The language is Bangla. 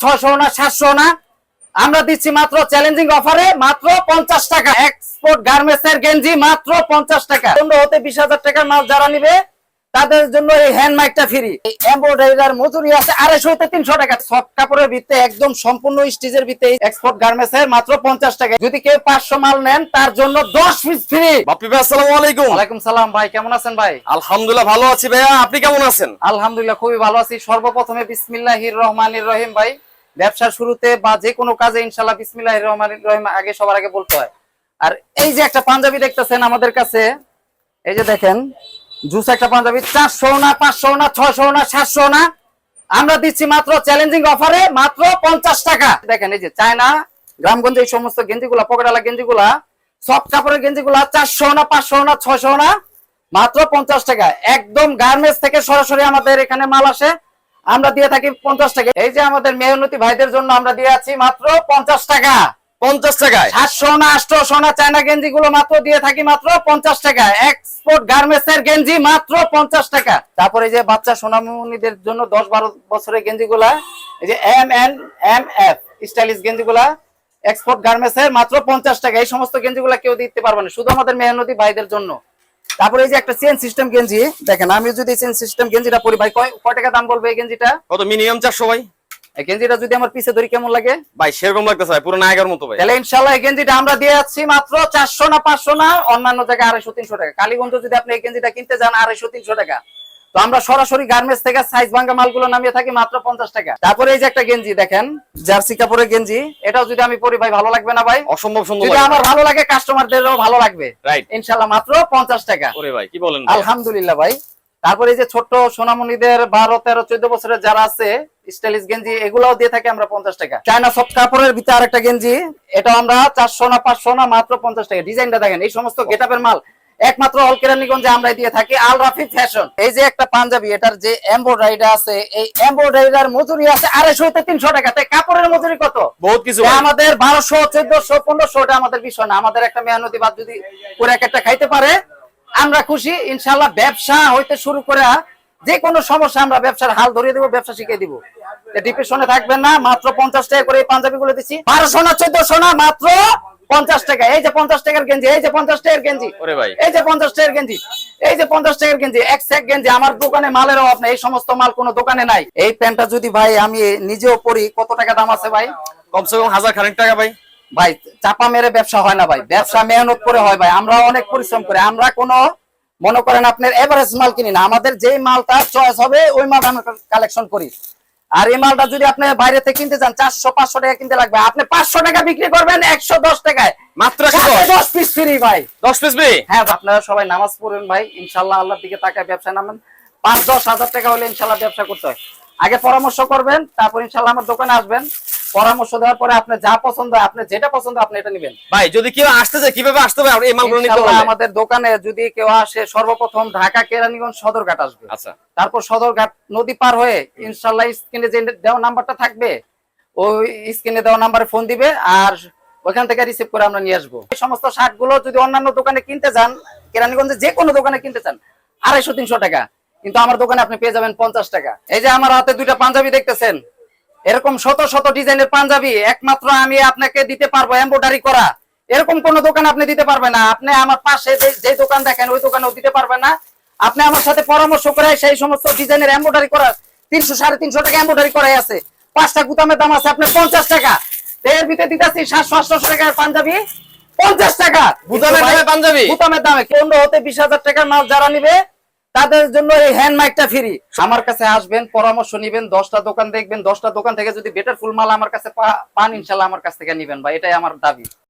ছশো না সাতশো না? আমরা দিচ্ছি মাত্র চ্যালেঞ্জিং অফারে মাত্র পঞ্চাশ টাকা। এক্সপোর্ট গার্মেন্টস এর গেঞ্জি মাত্র পঞ্চাশ টাকা। হতে বিশ হাজার টাকার মাল যারা নিবে তাদের জন্য এই হ্যান্ড মাইকটা ফ্রি এমব্রয়ডারির মজুরি আছে আড়াইশো হতে তিনশো টাকা। সফট কাপড়ের ভিত্তে একদম সম্পূর্ণ স্টিজের ভিত্তে এক্সপোর্ট গার্মেন্টস এর মাত্র পঞ্চাশ টাকা। যদি কেউ পাঁচশো মাল নেন তার জন্য দশ পিস ফ্রি বাপ্পি ভাই আসসালামু আলাইকুম। ওয়ালাইকুম সালাম ভাই কেমন আছেন ভাই? আলহামদুলিল্লাহ ভালো আছি ভাইয়া। আপনি কেমন আছেন? আলহামদুলিল্লাহ খুবই ভালো আছি। সর্বপ্রথমে বিসমিল্লাহির রহমানির রহিম ভাই। ব্যবসার শুরুতে বা যে কোনো কাজে ইনশাল্লাহ বিসমিল্লাহির রহমানির রহিম আগে সবার আগে বলতে হয়। আর এই যে একটা পাঞ্জাবি দেখতেছেন আমাদের কাছে, এই যে দেখেন, জুস একটা পাঞ্জাবি, চারশো না পাঁচশো না ছয়শো না সাতশো না, আমরা দিচ্ছি মাত্র চ্যালেঞ্জিং অফারে মাত্র পঞ্চাশ টাকা। দেখেন, এই যে চায়না, গ্রামগঞ্জে এই সমস্ত গেঞ্জিগুলা পকেটালা গেঞ্জিগুলা সফট কাপড়ের গেঞ্জিগুলা চারশো না পাঁচশো না ছয়শো না, মাত্র পঞ্চাশ টাকা। একদম গার্মেন্টস থেকে সরাসরি আমাদের এখানে মাল আসে। আমরা দিয়ে থাকি পঞ্চাশ টাকা। এই যে আমাদের মেহনতি ভাইদের জন্য আমরা দিয়ে আছি মাত্র পঞ্চাশ টাকা। পঞ্চাশ টাকায়? সাতশো না আটশো না চায়না গেঞ্জি গুলো মাত্র দিয়ে থাকি মাত্র পঞ্চাশ টাকা। এক্সপোর্ট গার্মেন্টস এর গেঞ্জি মাত্র পঞ্চাশ টাকা। তারপরে এই যে বাচ্চা সোনামণিদের জন্য দশ বারো বছরের গেঞ্জি গুলা এই যে M N M F stylish গেঞ্জি গুলা এক্সপোর্ট গার্মেন্টস এর মাত্র পঞ্চাশ টাকা। এই সমস্ত গেঞ্জি গুলা কেউ দিতে পারবে না শুধু আমাদের মেহনতি ভাইদের জন্য। তারপরে এই যে একটা চেন সিস্টেম গেঞ্জি দেখেন আমি যদি চেন সিস্টেম গেঞ্জিটা পরি ভাই কয় কয় টাকা দাম বলব এই গেঞ্জিটা? কত মিনিমাম চারশো ভাই? এই গেঞ্জিটা যদি আমার পিছে ধরি কেমন লাগে? ভাই সেরকম লাগতেছে ভাই পুরো নায়কের মতো ভাই। তাহলে ইনশাআল্লাহ এই গেঞ্জিটা আমরা দিয়ে যাচ্ছি মাত্র চারশো না পাঁচশো না অন্যান্য জায়গায় 250 300 টাকা। কালীগঞ্জ যদি আপনি এই গেঞ্জিটা কিনতে যান 250 300 টাকা। তো আমরা সরাসরি গার্মেন্টস থেকে সাইজ ভাঙ্গা মালগুলো নামিয়ে থাকি মাত্র পঞ্চাশ টাকা। তারপরে এই যে একটা গেঞ্জি দেখেন জার্সি কাপড়ের গেঞ্জি এটাও যদি আমি পরি ভাই ভালো লাগবে না ভাই? অসম্ভব সুন্দর যদি আমার ভালো লাগে কাস্টমারদেরও ভালো লাগবে। রাইট ইনশাল্লাহ মাত্র পঞ্চাশ টাকা। ওরে ভাই কি বলেন আলহামদুলিল্লাহ ভাই। তারপরে এই যে ছোট্ট সোনামণিদের বারো তেরো চোদ্দ বছরের যারা আছে স্টাইলিশ গেঞ্জি এগুলাও দিয়ে থাকে আমরা পঞ্চাশ টাকা। চায়না সব কাপড়ের ভিতরে আরেকটা গেঞ্জি এটা আমরা চারশো না পাঁচশো না মাত্র পঞ্চাশ টাকা। ডিজাইনটা দেখেন এই সমস্ত গেটাপের মাল। একমাত্র অল কেরানীগঞ্জে আমরা দিয়ে থাকি আল রাফি ফ্যাশন এই যে একটা পাঞ্জাবি এটার যে এমব্রয়ডারিটা আছে এই এমব্রয়ডারিটার মজুরি আছে আড়াইশো থেকে তিনশো টাকা তাই কাপড়ের মজুরি কত? বহুত কিছু আমাদের বারোশো চোদ্দশো পনেরোশো ওটা আমাদের বিষয় না। আমাদের একটা মেহনতি বাদ যদি করে এক একটা খাইতে পারে আমরা খুশি। ইনশাল্লাহ ব্যবসা হইতে শুরু করে যে কোনো সমস্যা আমরা ব্যবসার হাল ধরিয়ে দেবো ব্যবসা শিখিয়ে দিব। ডিপ্রেশনে থাকবেন না মাত্র পঞ্চাশ টাকা করে এই পাঞ্জাবি গুলো দিচ্ছি। বারোশো না চোদ্দশো না মাত্র পঞ্চাশ টাকা এই যে পঞ্চাশ টাকার গেঞ্জি এই যে পঞ্চাশ টাকার গেঞ্জি এই যে পঞ্চাশ টাকার গেঞ্জি এই যে পঞ্চাশ টাকার গেঞ্জি এক সেক গেঞ্জি আমার দোকানে মালের অভাব নেই এই সমস্ত মাল কোনো দোকানে নাই। এই প্যান্টটা যদি ভাই আমি নিজেও পরি কত টাকা দাম আছে ভাই? কমসে কম হাজার খানিক টাকা ভাই। ভাই চাপা মেরে ব্যবসা হয় না ভাই ব্যবসা মেহনত করে হয় ভাই আমরা অনেক পরিশ্রম করি আমরা কোনো মনে করেন আপনার এভারেজ মাল কিনি না আমাদের যেই মালটা চয়েস হবে ওই মাল আমরা কালেকশন করি। আর এই মালটা যদি আপনি বাইরে থেকে কিনতে চান চারশো পাঁচশো টাকা কিনতে লাগবে। আপনি পাঁচশো টাকা বিক্রি করবেন একশো দশ টাকায়। মাত্র দশ? পিস ফ্রি ভাই। দশ পিস ফ্রি হ্যাঁ আপনারা সবাই নামাজ পড়েন ভাই ইনশাল্লাহ আল্লাহর দিকে তাকায় ব্যবসা নামেন। পাঁচ দশ হাজার টাকা হলে ইনশাল্লাহ ব্যবসা করতে হয়। আগে পরামর্শ করবেন তারপর ইনশাল্লাহ আমার দোকানে আসবেন। পরামর্শ দেওয়ার পরে আপনি যা পছন্দ হয় আপনি যেটা পছন্দ আপনি এটা নেবেন। ভাই যদি কেউ আসতে চায় কীভাবে আসতে হবে? এই মালগুলো নিতে হবে। আমাদের দোকানে যদি কেউ আসে সর্বপ্রথম ঢাকা কেরানীগঞ্জ সদরঘাট আসবে। আচ্ছা। তারপর সদরঘাট নদী পার হয়ে ইনশাল্লাহ স্ক্রিনে যে দেওয়া নাম্বারটা থাকবে ওই স্ক্রিনে দেওয়া নাম্বারে ফোন দিবে আর ওখান থেকে রিসিভ করে আমরা নিয়ে আসব। এই সমস্ত শার্টগুলো যদি অন্যান্য দোকানে কিনতে চান কেরানীগঞ্জে যে কোনো দোকানে কিনতে চান আড়াইশো তিনশো টাকা। কিন্তু আমার দোকানে আপনি পেয়ে যাবেন পঞ্চাশ টাকা। এই যে আমার হাতে দুইটা পাঞ্জাবি দেখতেছেন এরকম শত শত ডিজাইনের পাঞ্জাবি একমাত্র আমি আপনাকে দিতে পারব এমব্রয়ডারি করা। এরকম কোন দোকান আপনি দিতে পারবেন না। আপনি আমার পাশে যে- দোকান দেখেন ওই দোকানেও দিতে পারবেন না। আপনি আমার সাথে পরামর্শ করে সেই সমস্ত ডিজাইনের এমব্রয়ডারি করা তিনশো সাড়ে তিনশো টাকা এমব্রয়ডারি করাই আছে। পাঁচটা গুদামের দাম আছে আপনার পঞ্চাশ টাকা। এর ভিতরে দিতেছি সাতশো আটশো টাকার পাঞ্জাবি। পঞ্চাশ টাকা। গুদামের দামে পাঞ্জাবি? গুদামের দামে। পনেরো হতে বিশ হাজার টাকার মাল যারা নিবে তাদের জন্য এই হ্যান্ড মাইকটা ফ্রি আমার কাছে আসবেন, পরামর্শ নিবেন, দশটা দোকান দেখবেন, দশটা দোকান থেকে যদি বেটার ফুল মাল আমার কাছে পান, ইনশাল্লাহ আমার কাছ থেকে নিবেন বা এটাই আমার দাবি।